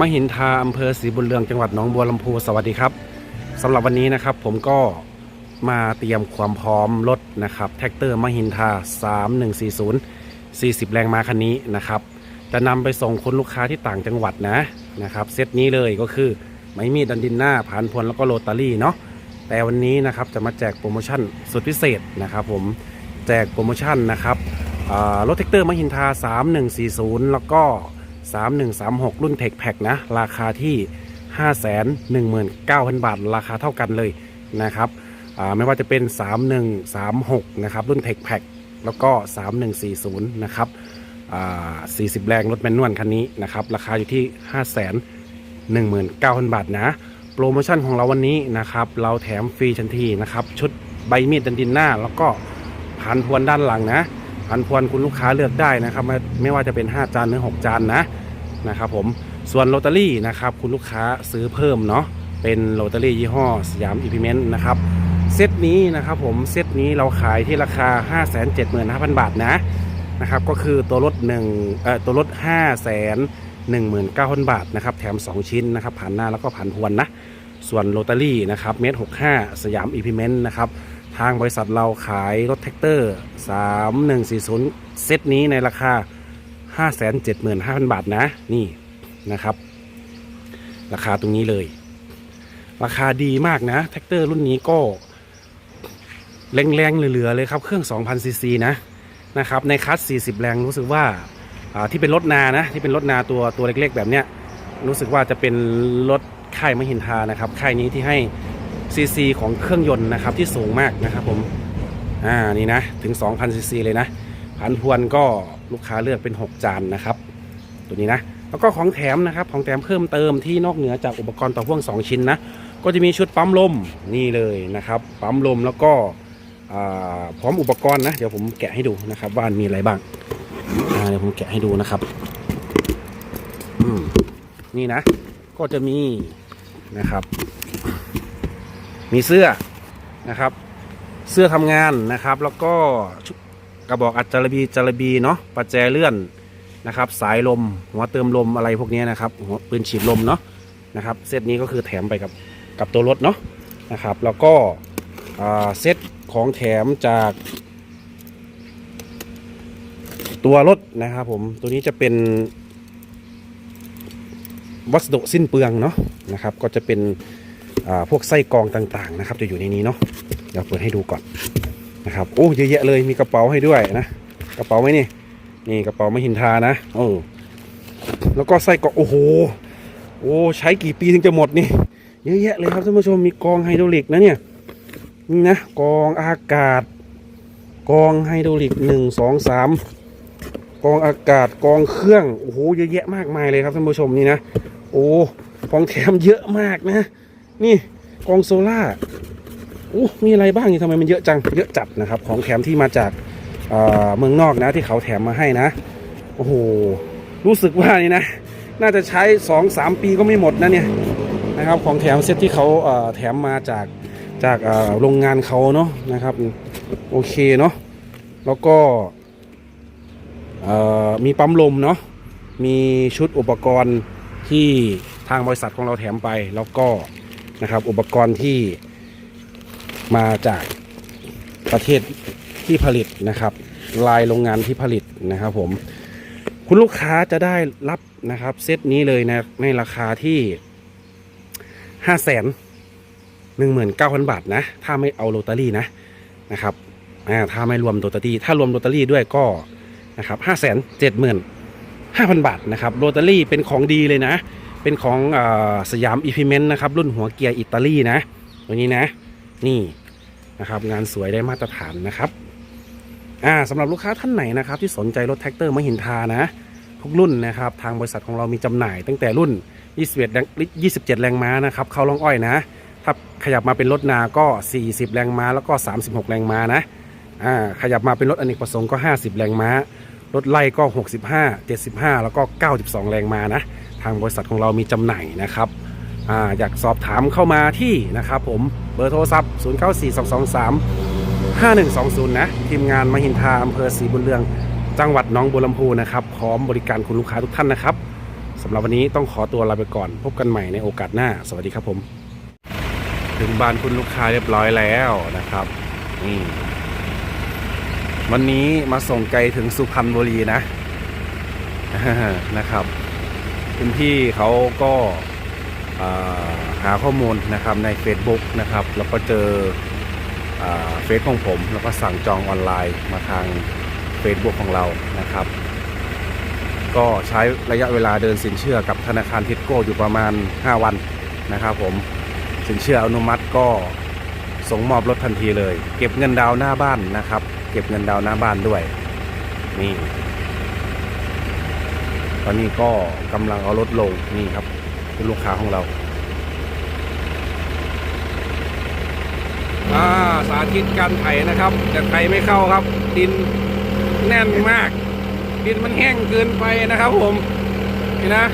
มหินทาอำเภอศรีบุญเรืองจังหวัดหนองบัวลำพูสวัสดีครับสำหรับวันนี้นะครับผมก็มาเตรียมความพร้อมรถนะครับแท็กเตอร์มหินทา 3140 40 แรงม้าคันนี้นะครับ จะนำไปส่งคนลูกค้าที่ต่างจังหวัดนะนะครับเซตนี้เลยก็คือไม้มีดดันดินหน้าผ่านพวนแล้วก็โรตารี่เนาะแต่วันนี้นะครับจะมาแจกโปรโมชั่นสุดพิเศษนะครับผมแจกโปรโมชั่นนะครับรถแท็กเตอร์มหินทา 3140 แล้วก็ 3136 รุ่นเทคแพ็นะ ราคาที่ 519,000 บาท ราคาเท่ากันเลยนะครับไม่ว่าจะเป็น 3136 นะครับ รุ่นเทคแพ็แล้วก็ 3140 นะครับอ่า40 แรงรถแมนนวลคันนี้นะครับ ราคาอยู่ที่ 519,000 บาทนะ โปรโมชั่นของเราวันนี้นะครับ เราแถมฟรีทันทีนะครับ ชุดใบมีดดันดินหน้า แล้วก็พันพวนด้านหลังนะ พันพวนคุณลูกค้าเลือกได้นะครับ ไม่ไม่ว่าจะเป็น 5 จานหรือ 6 จานนะนะครับผมส่วนโรตารี่นะครับคุณลูกค้าซื้อเพิ่มเนาะเป็นโรตารี่ยี่ห้อสยามอีพิเมนต์นะครับเซตนี้นะครับผมเซตนี้เราขายที่ราคา 575,000 บาทนะนะครับก็คือตัวรถ1เอ่อตัวรถ 5 1 9 0 0 0 บาทนะครับแถม 2 ชิ้นนะครับผ่านหน้าแล้วก็ผ่านพวนนะส่วนโรตารี่นะครับเมตร65 สยามอีพิเมนต์นะครับ ทางบริษัทเราขายรถแท็กเตอร์ 3140 เซตนี้ในราคา 575,000 บาทนะ นี่นะครับ ราคาตรงนี้เลย ราคาดีมากนะแท็กเตอร์รุ่นนี้ก็แรงๆเหลือๆเลยครับ เครื่อง 2,000 ซีซีนะนะครับ ในคัส 40 แรงรู้สึกว่าอ่าที่เป็นรถนานะ ที่เป็นรถนาตัวตัวเล็กๆ แบบเนี้ยรู้สึกว่าจะเป็นรถค่ายมหินทานะครับ ค่ายนี้ที่ให้ ซีซีของเครื่องยนต์นะครับที่สูงมากนะครับผมอ่านี่นะถึง 2,000ซีซีเลยนะพันพวนก็ลูกค้าเลือกเป็น 6 จานนะครับ ตัวนี้นะแล้วก็ของแถมนะครับของแถมเพิ่มเติมที่นอกเหนือจากอุปกรณ์ต่อพ่วง 2 ชิ้นนะก็จะมีชุดปั๊มลมนี่เลยนะครับปั๊มลมแล้วก็พร้อมอุปกรณ์นะเดี๋ยวผมแกะให้ดูนะครับว่ามีอะไรบ้างาเดี๋ยวผมแกะให้ดูนะครับนี่นะก็จะมีนะครับ มีเสื้อนะครับ เสื้อทำงานนะครับ แล้วก็กระบอกอัดจารบีจารบีเนาะประแจเลื่อนนะครับ สายลม หัวเติมลมอะไรพวกนี้นะครับหัวปืนฉีดลมเนาะนะครับเซตนี้ก็คือแถมไปกับกับตัวรถเนาะนะครับ แล้วก็เซตของแถมจาก ตัวรถนะครับผมตัวนี้จะเป็นวัสดุสิ้นเปลืองเนาะนะครับ ก็จะเป็น พวกไส้กรองต่างๆนะครับ จะอยู่ในนี้เนาะเดี๋ยวเปิดให้ดูก่อนนะครับโอ้เยอะแยะเลยมีกระเป๋าให้ด้วยนะกระเป๋าไหมนี่นี่กระเป๋าไม่หินทานะโอ้แล้วก็ไส้กรองโอ้โหโอ้ใช้กี่ปีถึงจะหมดนี่เยอะแยะเลยครับท่านผู้ชมมีกรองไฮดรอลิกนะเนี่ยนี่นะกรองอากาศกรองไฮดรอลิกหนึ่งสองสามกรองอากาศกรองเครื่องโอ้โหเยอะแยะมากมายเลยครับท่านผู้ชมนี่นะโอ้ของแถมเยอะมากนะ นี่กองโซล่าโอ้มีอะไรบ้างนี่ทำไมมันเยอะจัง เยอะจัดนะครับ ของแถมที่มาจากเมืองนอกนะที่เขาแถมมาให้นะ โอ้โห รู้สึกว่านี่นะ น่าจะใช้สองสามปีก็ไม่หมดนะเนี่ยนะครับของแถมเซตที่เขาเแถมมาจากจากโรงงานเขาเนาะนะครับ โอเคเนาะแล้วก็มีปั๊มลมเนาะมีชุดอุปกรณ์ที่ทางบริษัทของเราแถมไปแล้วก็ นะครับ อุปกรณ์ที่มาจากประเทศที่ผลิตนะครับ ลายโรงงานที่ผลิตนะครับผมคุณลูกค้าจะได้รับนะครับ เซตนี้เลยนะในราคาที่ห้าแสนหนึ่งหมื่นเก้าพันบาทนะ ถ้าไม่เอาโรตารี่นะนะครับอ่าถ้าไม่รวมโรตารี่ถ้ารวมโรตารี่ด้วยก็นะครับห้าแสนเจ็ดหมื่น5,000บาทนะครับโรตารี่เป็นของดีเลยนะ เป็นของอสยามอีพิเมนต์นะครับ รุ่นหัวเกียร์อิตาลีนะตัวนี้นะ นี่นะครับ งานสวยได้มาตรฐานนะครับอ่าสำหรับลูกค้าท่านไหนนะครับ ที่สนใจรถแท็กเตอร์มหินทานะ ทุกรุ่นนะครับ ทางบริษัทของเรามีจำหน่าย ตั้งแต่รุ่น 21แรง27 แรงม้านะครับเข้าล่องอ้อยนะถ้าขยับมาเป็นรถนาก็ 40 แรงม้า แล้วก็ 36 แรงม้านะอ่าขยับมาเป็นรถอเนกประสงค์ก็ 50 แรงม้ารถไล่ก็ 65 75 แล้วก็ 92 แรงม้านะางบริษัทของเรามีจำหน่ายนะครับออยากสอบถามเข้ามาที่นะครับผมเบอร์โทรศัพท์ 094223 5120 นะทีมงานมหินทาอำเภอศรีบุญเรือง จังหวัดน้องบัวลำพูนะครับพร้อมบริการคุณลูกค้าทุกท่านนะครับสำหรับวันนี้ต้องขอตัวลาไปก่อน พบกันใหม่ในโอกาสหน้า สวัสดีครับผม ถึงบ้านคุณลูกค้าเรียบร้อยแล้วนะครับนี่วันนี้มาส่งไกลถึงสุพรรณบุรีนะนะครับ คุณพี่เขาก็าหาข้อมูลนะครับใน Facebook นะครับ แล้วก็เจอเฟซของผม แล้วก็สั่งจองออนไลน์มาทาง Facebook ของเรานะครับ ก็ใช้ระยะเวลาเดินสินเชื่อกับธนาคารทิดโก้อยู่ประมาณ 5 วันนะครับผมสินเชื่ออนุมัติก็ส่งมอบรถทันทีเลย เก็บเงินดาวน์หน้าบ้านนะครับ เก็บเงินดาวหน้าบ้านด้วย นี่ ตอนนี้ก็กำลังเอารถลงนี่ครับคุณลูกค้าของเราอ่าสาธิตการไถนะครับ แต่ไถไม่เข้าครับ ดินแน่นมาก ดินมันแห้งเกินไปนะครับผมนี่นะ